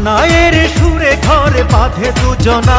সানায়ের সুরে ঘরে বাঁধে দুজনা।